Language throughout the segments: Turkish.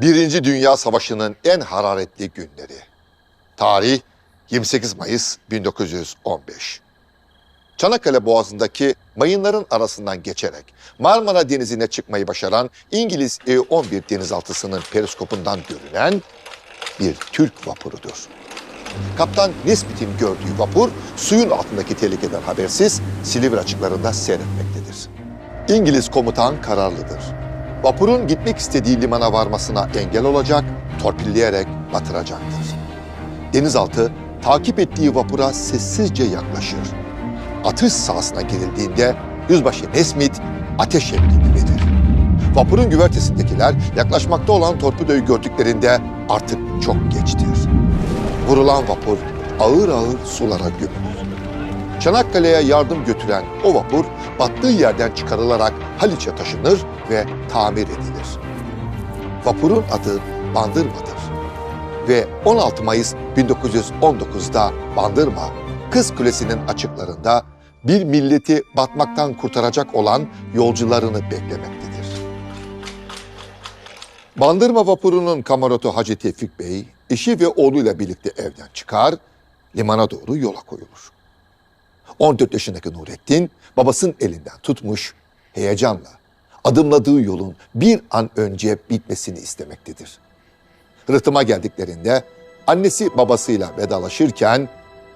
Birinci Dünya Savaşı'nın en hararetli günleri. Tarih 28 Mayıs 1915. Çanakkale Boğazı'ndaki mayınların arasından geçerek Marmara Denizi'ne çıkmayı başaran İngiliz E-11 denizaltısının periskopundan görünen bir Türk vapurudur. Kaptan Nesbit'in gördüğü vapur suyun altındaki tehlikeden habersiz Silivri açıklarında seyretmektedir. İngiliz komutan kararlıdır. Vapurun gitmek istediği limana varmasına engel olacak, torpilleyerek batıracaktır. Denizaltı takip ettiği vapura sessizce yaklaşır. Atış sahasına girildiğinde yüzbaşı Nesmit ateş emrini verir. Vapurun güvertesindekiler yaklaşmakta olan torpidoyu gördüklerinde artık çok geçtir. Vurulan vapur ağır ağır sulara gömülür. Çanakkale'ye yardım götüren o vapur battığı yerden çıkarılarak Haliç'e taşınır ve tamir edilir. Vapurun adı Bandırma'dır. Ve 16 Mayıs 1919'da Bandırma, Kız Kulesi'nin açıklarında bir milleti batmaktan kurtaracak olan yolcularını beklemektedir. Bandırma vapurunun kamarotu Hacı Tevfik Bey, eşi ve oğluyla birlikte evden çıkar, limana doğru yola koyulur. 14 yaşındaki Nurettin babasının elinden tutmuş, heyecanla adımladığı yolun bir an önce bitmesini istemektedir. Rıhtıma geldiklerinde annesi babasıyla vedalaşırken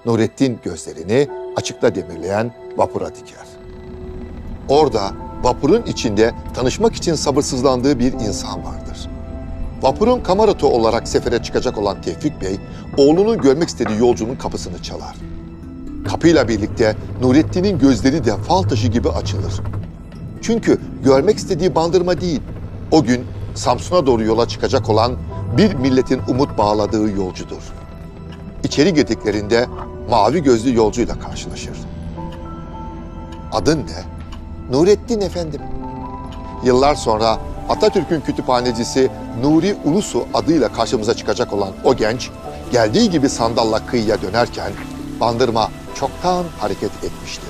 Nurettin gözlerini açıkta demirleyen vapura diker. Orada vapurun içinde tanışmak için sabırsızlandığı bir insan vardır. Vapurun kamarotu olarak sefere çıkacak olan Tevfik Bey, oğlunun görmek istediği yolcunun kapısını çalar. Kapıyla birlikte Nurettin'in gözleri de fal taşı gibi açılır. Çünkü görmek istediği bandırma değil, o gün Samsun'a doğru yola çıkacak olan bir milletin umut bağladığı yolcudur. İçeri girdiklerinde mavi gözlü yolcuyla karşılaşır. Adın ne? Nurettin efendim. Yıllar sonra Atatürk'ün kütüphanecisi Nuri Ulusu adıyla karşımıza çıkacak olan o genç, geldiği gibi sandalla kıyıya dönerken bandırma çoktan hareket etmiştir.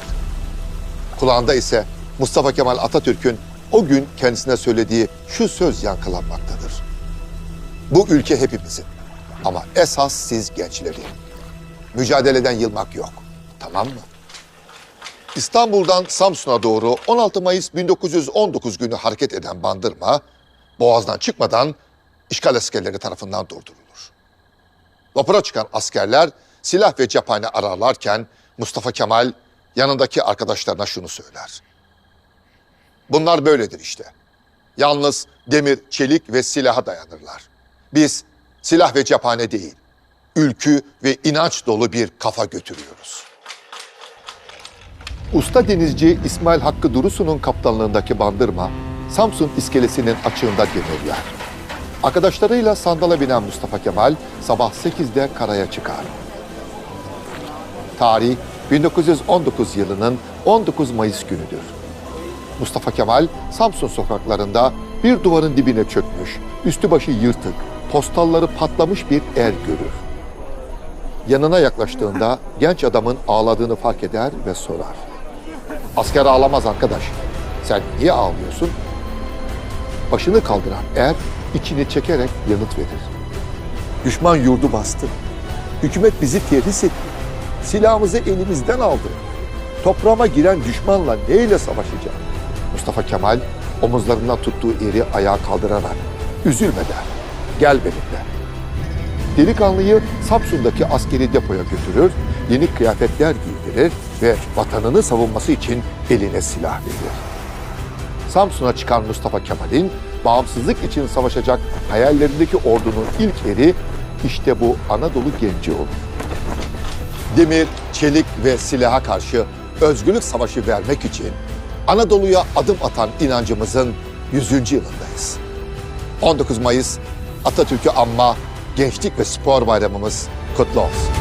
Kulağında ise Mustafa Kemal Atatürk'ün o gün kendisine söylediği şu söz yankılanmaktadır. Bu ülke hepimizin ama esas siz gençlerin. Mücadeleden yılmak yok. Tamam mı? İstanbul'dan Samsun'a doğru 16 Mayıs 1919 günü hareket eden Bandırma, Boğaz'dan çıkmadan işgal askerleri tarafından durdurulur. Vapura çıkan askerler silah ve cephane ararlarken Mustafa Kemal yanındaki arkadaşlarına şunu söyler. Bunlar böyledir işte. Yalnız demir, çelik ve silaha dayanırlar. Biz silah ve cephane değil, ülkü ve inanç dolu bir kafa götürüyoruz. Usta denizci İsmail Hakkı Durusu'nun kaptanlığındaki bandırma, Samsun iskelesinin açığında demirler. Arkadaşlarıyla sandala binen Mustafa Kemal sabah 8'de karaya çıkar. Tarih 1919 yılının 19 Mayıs günüdür. Mustafa Kemal Samsun sokaklarında bir duvarın dibine çökmüş, üstü başı yırtık, postalları patlamış bir er görür. Yanına yaklaştığında genç adamın ağladığını fark eder ve sorar. Asker ağlamaz arkadaş. Sen niye ağlıyorsun? Başını kaldıran er içini çekerek yanıt verir. Düşman yurdu bastı. Hükümet bizi terhis etti. Silahımızı elimizden aldı. Toprağıma giren düşmanla neyle savaşacağım? Mustafa Kemal omuzlarından tuttuğu eri ayağa kaldırarak üzülme der. Gel benimle. Delikanlıyı Samsun'daki askeri depoya götürür, yeni kıyafetler giydirir ve vatanını savunması için eline silah verir. Samsun'a çıkan Mustafa Kemal'in bağımsızlık için savaşacak hayallerindeki ordunun ilk eri işte bu Anadolu genci olur. Demir, çelik ve silaha karşı özgürlük savaşı vermek için Anadolu'ya adım atan inancımızın 100. yılındayız. 19 Mayıs Atatürk'ü anma Gençlik ve Spor Bayramımız kutlu olsun.